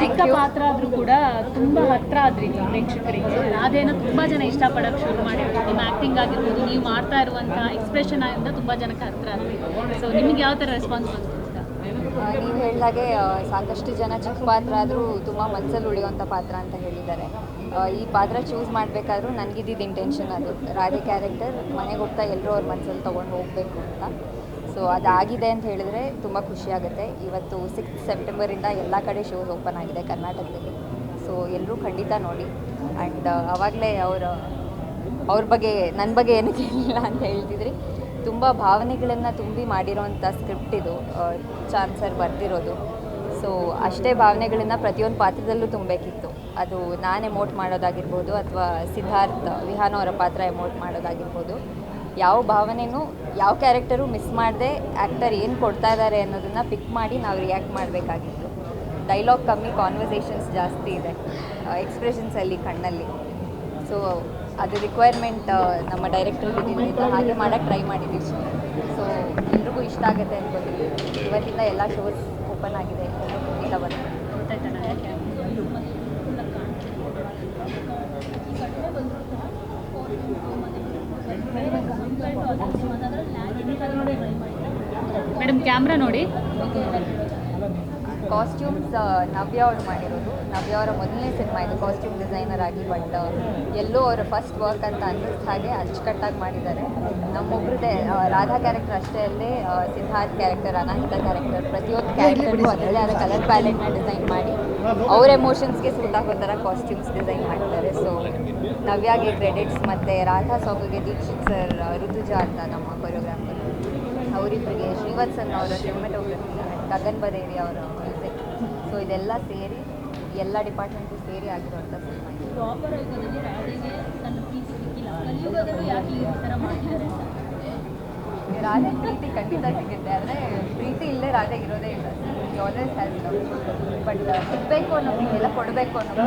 ಚಿಕ್ಕ ಪಾತ್ರ ಆದ್ರೂ ಕೂಡ ತುಂಬಾ ಹತ್ರ ಆದ್ರಿ ಪ್ರೇಕ್ಷಕರಿಗೆ. ಅದೇನೋ ತುಂಬಾ ಜನ ಇಷ್ಟಪಡೋಕ್ಕೆ ಶುರು ಮಾಡಿದ್ರು. ನಿಮ್ಮ ಆ್ಯಕ್ಟಿಂಗ್ ಆಗಿರ್ಬೋದು ನೀವು ಮಾಡ್ತಾ ಇರುವಂಥ ಎಕ್ಸ್ಪ್ರೆಷನ್ ಆಗಿಂದ ತುಂಬಾ ಜನಕ್ಕೆ ಹತ್ರ ಆದ್ರಿ. ಸೊ ನಿಮ್ಗೆ ಯಾವ ಥರ ರೆಸ್ಪಾನ್ಸ್ ಬಂತು? ನೀವು ಹೇಳಿದಾಗೆ ಸಾಕಷ್ಟು ಜನ ಚಿಕ್ಕ ಪಾತ್ರ ಆದರೂ ತುಂಬ ಮನಸ್ಸಲ್ಲಿ ಉಳಿಯುವಂಥ ಪಾತ್ರ ಅಂತ ಹೇಳಿದ್ದಾರೆ. ಈ ಪಾತ್ರ ಚೂಸ್ ಮಾಡಬೇಕಾದ್ರೂ ನನಗಿದ್ದಿದ್ದು ಇಂಟೆನ್ಷನ್ ಅದು. ರಾಧೆ ಕ್ಯಾರೆಕ್ಟರ್ ಮನೆಗೆ ಹೋಗ್ತಾ ಎಲ್ಲರೂ ಅವ್ರ ಮನಸ್ಸಲ್ಲಿ ತೊಗೊಂಡು ಹೋಗಬೇಕು ಅಂತ. ಸೊ ಅದಾಗಿದೆ ಅಂತ ಹೇಳಿದ್ರೆ ತುಂಬ ಖುಷಿಯಾಗುತ್ತೆ ಇವತ್ತು ಸಿಕ್ಸ್ ಸೆಪ್ಟೆಂಬರಿಂದ ಎಲ್ಲ ಕಡೆ ಶೋಸ್ ಓಪನ್ ಆಗಿದೆ ಕರ್ನಾಟಕದಲ್ಲಿ. ಸೊ ಎಲ್ಲರೂ ಖಂಡಿತ ನೋಡಿ. ಆ್ಯಂಡ್ ಅವಾಗಲೇ ಅವರ, ಅವ್ರ ಬಗ್ಗೆ ನನ್ನ ಬಗ್ಗೆ ಏನು ಕೇಳಿಲ್ಲ ಅಂತ ಹೇಳ್ತಿದ್ರಿ. ತುಂಬ ಭಾವನೆಗಳನ್ನು ತುಂಬಿ ಮಾಡಿರೋವಂಥ ಸ್ಕ್ರಿಪ್ಟ್ ಇದು ಚಾನ್ಸರ್ ಬರ್ತಿರೋದು ಸೊ ಅಷ್ಟೇ ಭಾವನೆಗಳನ್ನು ಪ್ರತಿಯೊಂದು ಪಾತ್ರದಲ್ಲೂ ತುಂಬಬೇಕಿತ್ತು. ಅದು ನಾನು ಎಮೋಟ್ ಮಾಡೋದಾಗಿರ್ಬೋದು ಅಥವಾ ಸಿದ್ಧಾರ್ಥ, ವಿಹಾನ್ ಅವರ ಪಾತ್ರ ಎಮೋಟ್ ಮಾಡೋದಾಗಿರ್ಬೋದು. ಯಾವ ಭಾವನೆನೂ, ಯಾವ ಕ್ಯಾರೆಕ್ಟರು ಮಿಸ್ ಮಾಡದೆ ಆ್ಯಕ್ಟರ್ ಏನು ಕೊಡ್ತಾ ಇದ್ದಾರೆ ಅನ್ನೋದನ್ನು ಪಿಕ್ ಮಾಡಿ ನಾವು ರಿಯಾಕ್ಟ್ ಮಾಡಬೇಕಾಗಿತ್ತು. ಡೈಲಾಗ್ ಕಮ್ಮಿ ಕಾನ್ವರ್ಸೇಷನ್ಸ್ ಜಾಸ್ತಿ ಇದೆ ಎಕ್ಸ್ಪ್ರೆಷನ್ಸಲ್ಲಿ ಕಣ್ಣಲ್ಲಿ. ಸೊ ಅದು ರಿಕ್ವೈರ್ಮೆಂಟ್ ನಮ್ಮ ಡೈರೆಕ್ಟರ್ ಇದ್ದಿದ್ದರಿಂದ ಹಾಗೆ ಮಾಡೋಕ್ಕೆ ಟ್ರೈ ಮಾಡಿದ್ದೀವಿ ಸೊ ಎಲ್ರಿಗೂ ಇಷ್ಟ ಆಗುತ್ತೆ ಅನ್ಕೋತೀವಿ ಇವತ್ತಿಂದ ಎಲ್ಲ ಶೋಸ್ ಓಪನ್ ಆಗಿದೆ ಎಲ್ಲರೂ ಖಂಡಿತ ಬಂದು ಗೊತ್ತಾಯ್ತಾ ನನಗೆ? ಮೇಡಮ್ ಕ್ಯಾಮ್ರಾ ನೋಡಿ. ಕಾಸ್ಟ್ಯೂಮ್ಸ್ ನವ್ಯ ಅವ್ರು ಮಾಡಿರೋದು. ನವ್ಯ ಅವರ ಮೊದಲನೇ ಸಿನಿಮಾ ಇದು ಕಾಸ್ಟ್ಯೂಮ್ ಡಿಸೈನರ್ ಆಗಿ ಬಟ್ ಎಲ್ಲೋ ಅವರ ಫಸ್ಟ್ ವರ್ಕ್ ಅಂತ ಅನ್ನಿಸ್ತು ಹಾಗೆ ಅಚ್ಚುಕಟ್ಟಾಗಿ ಮಾಡಿದ್ದಾರೆ. ನಮ್ಮೊಬ್ಬರದೇ ರಾಧಾ ಕ್ಯಾರೆಕ್ಟರ್ ಅಷ್ಟೇ ಅಲ್ಲೇ ಸಿದ್ಧಾರ್ಥ್ ಕ್ಯಾರೆಕ್ಟರ್ ಅನಾಹಿತ ಕ್ಯಾರೆಕ್ಟರ್ ಪ್ರತಿಯೊಂದು ಕ್ಯಾರೆಕ್ಟರ್ಗೂ ಅದರಲ್ಲೇ ಆದ ಕಲರ್ ಪ್ಯಾಲೆಟ್ನ ಡಿಸೈನ್ ಮಾಡಿ ಅವ್ರ ಎಮೋಷನ್ಸ್ಗೆ ಸೂಟ್ ಆಗೋ ಥರ ಕಾಸ್ಟ್ಯೂಮ್ಸ್ ಡಿಸೈನ್ ಮಾಡಿದ್ದಾರೆ ಸೊ ನವ್ಯಾಗೆ ಕ್ರೆಡಿಟ್ಸ್ ಮತ್ತು ರಾಧಾ ಸಾಗುಗೆ ದೀಕ್ಷಿತ್ ಸರ್ ಋತುಜಾ ಅಂತ ನಮ್ಮ ಕೊರಿಯೋಗ್ರಾಫರ್ ಅವರಿಬ್ಬರಿಗೆ ಶ್ರೀವತ್ಸನ್ ಅವರ ಸಿನಿಮಾಟೋಗ್ರಫಿ ಗಗನ್ ಬರೇರಿ ಅವರ ಸೊ ಇದೆಲ್ಲ ಸೇರಿ ಎಲ್ಲ ಡಿಪಾರ್ಟ್ಮೆಂಟು ಸೇರಿ ಆಗಿರುವಂಥ ಸಿನಿಮಾ ಇದು. ರಾಧೆ ಪ್ರೀತಿ ಖಂಡಿತ ಸಿಗುತ್ತೆ ಆದರೆ ಪ್ರೀತಿ ಇಲ್ಲದೆ ರಾಧೆ ಇರೋದೇ ಇಲ್ಲ. ಆಲ್ವೇಸ್ ಹ್ಯಾಸ್ ಬಟ್ ಸಿಗಬೇಕು ಅನ್ನೋ ಪ್ರೀತಿ ಎಲ್ಲ ಕೊಡಬೇಕು ಅನ್ನೋ.